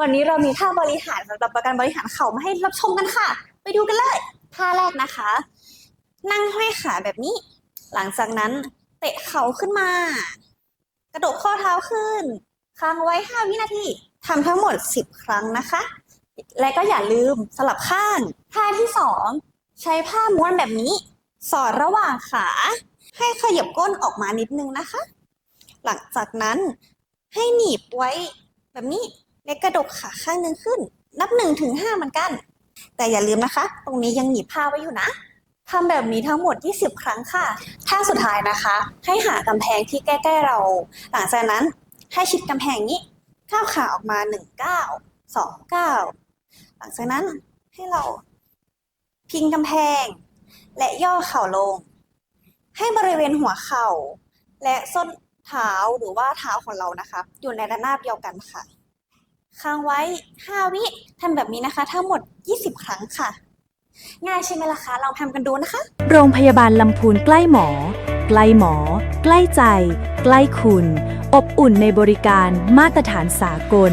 วันนี้เรามีท่าบริหารสำหรับกันบริหารเข่ามาให้รับชมกันค่ะ ไปดูกันเลยท่าแรกนะคะ นั่งห้อยขาแบบนี้ หลังจากนั้นเตะเข่าขึ้นมา กระดกข้อเท้าขึ้น ค้างไว้ 5 วินาทีทำทั้งหมด 10 ครั้งนะคะ และก็อย่าลืมสลับข้างท่าที่ 2 ใช้ผ้าม้วนแบบนี้ สอดระหว่างขา ให้ขยับก้นออกมานิดนึงนะคะ หลังจากนั้นให้หนีบไว้แบบนี้ และกระดกขาข้างหนึ่งขึ้น นับ1นถึงหเหมือนกัน แต่อย่าลืมนะคะ ตรงนี้ยังหนีบผ้าไว้อยู่นะทำแบบนี้ทั้งหมด 20 ครั้งค่ะท่าสุดท้ายนะคะ ให้หากำแพงที่ใกล้ๆเรา หลังจากนั้นให้ชิดกำแพงนี้ก้าวขาออกมา1ก้าว2ก้าหลังจากนั้นให้เราพิงกำแพง และย่อเข่าลง ให้บริเวณหัวเข่า และส้นเท้าหรือว่าเท้าของเรานะคะ อยู่ในระนาบเดียวกันค่ะ ค้างไว้ 5 วิทำแบบนี้นะคะ ทั้งหมด 20 ครั้งค่ะ ง่ายใช่ไหมล่ะคะ ลองทำกันดูนะคะ โรงพยาบาลลำพูนใกล้หมอ ใกล้หมอ ใกล้ใจ ใกล้คุณ อบอุ่นในบริการมาตรฐานสากล